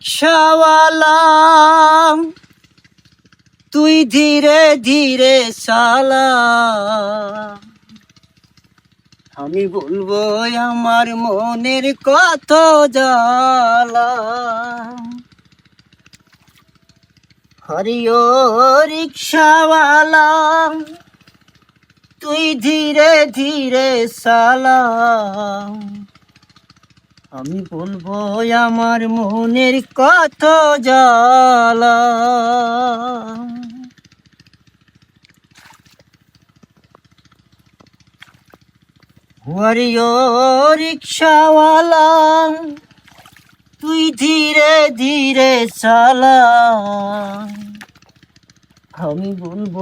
রিক্সাওয়ালা তুই ধীরে ধীরে সালা আমি বলব, আমার মনের কত জ্বালা। হরিও রিক্সাওয়ালা, তুই ধীরে ধীরে সালা আমি বলব, আমার মনের কত জ্বালা। হরিও রিক্সাওয়ালা, তুই ধীরে ধীরে চালা। আমি বলব,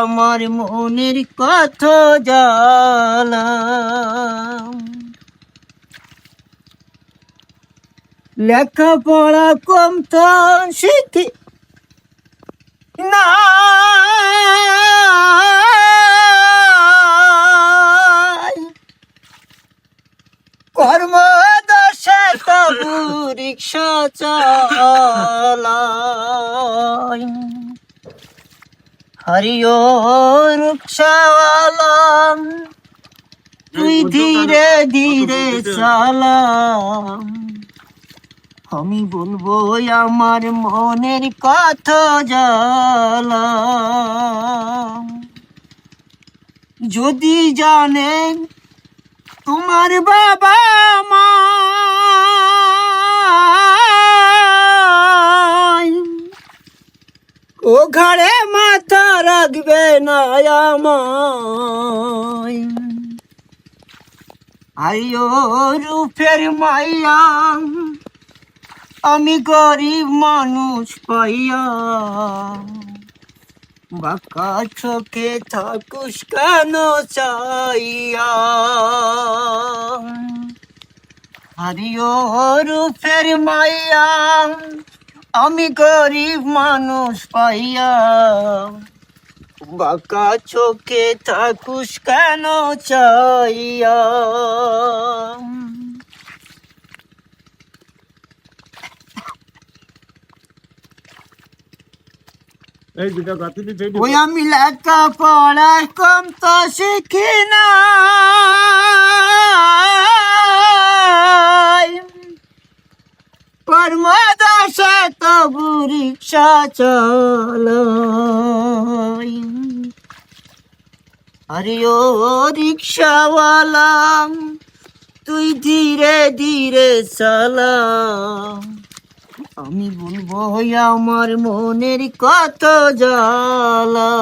আমার মনের কত জ্বালা। লেখাপড়া কম তো শিখি না। কর্ম দশে তবু রিক্সা চালাই হরিও রিক্সাওয়ালা তুই ধীরে ধীরে চালা আমি বলব আমার মনের কথা জ্বালা যদি জানেন তোমার বাবা মা ও ঘরে মাথা রাখবে না আমায়। আইও রূপের মাইয়া আমি গরিব মানুষ পাইয়া বাঁকা চোখে থাকুস কেন চাইয়া? হারিও রূপের মাইয়া আমি গরিব মানুষ পাইয়া বাঁকা চোখে থাকুস কেন চাইয়া? ওই আমি লেখা পড়া কম তো শিখি না কর্মদশে তবু রিক্সা চল। আরে ও রিক্সাওয়ালা, তুই ধীরে ধীরে চালা। আমি বলব আমার মনের কত জ্বালা।